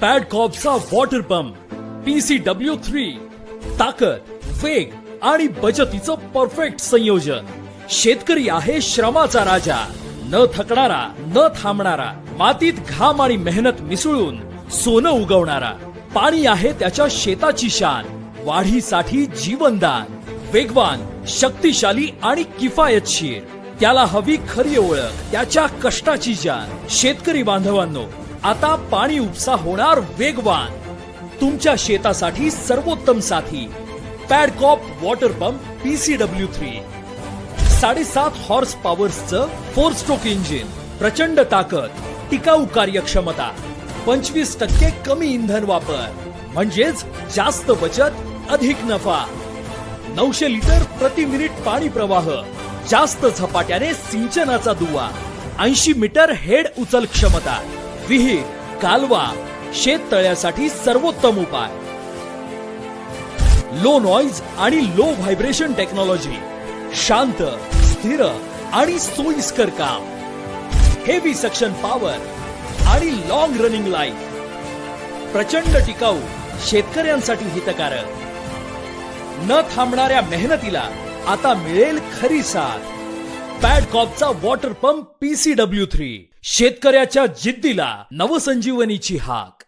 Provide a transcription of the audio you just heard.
पॅडकॉपचा water pump PCW three ताकद वेग आणि बचतीचं परफेक्ट संयोजन. शेतकरी आहे श्रमाचा राजा. न थकणारा न थांबणारा मातीत घाम आणि मेहनत मिसळून सोनं उगवणारा. पाणी आहे त्याच्या शेताची शान. वाढीसाठी जीवनदान वेगवान शक्तिशाली आणि किफायतशीर त्याला हवी खरी ओळख त्याच्या कष्टाची जाण शेतकरी बांधवांनो आता पाणी उपसा होणार वेगवान. तुमच्या शेतासाठी सर्वोत्तम साथी. Padcop water pump PCW three. साडेसात हॉर्स पॉवर्सचं फोर स्ट्रोक इंजिन प्रचंड ताकद टिकाऊ कार्यक्षमता. पंचवीस टक्के कमी इंधन वापर. म्हणजेच जास्त बचत अधिक नफा. नऊशे लिटर प्रति मिनिट पाणी प्रवाह. जास्त झपाट्याने सिंचनाचा दुवा. ऐंशी मीटर हेड उचल क्षमता. विहीर कालवा शेत तळ्यासाठी सर्वोत्तम उपाय. लो नॉइज आणि लो व्हायब्रेशन टेक्नॉलॉजी शांत स्थिर आणि सोयीस्कर काम. हेवी सक्शन पॉवर आणि लॉंग रनिंग लाईफ प्रचंड टिकाऊ शेतकऱ्यांसाठी हितकारक. न थांबणाऱ्या मेहनतीला आता मिळेल खरी साथ. पॅडकॉपचा वॉटर पंप पीसीडब्ल्यू थ्री शेतकऱ्याच्या जिद्दीला नवसंजीवनीची हाक.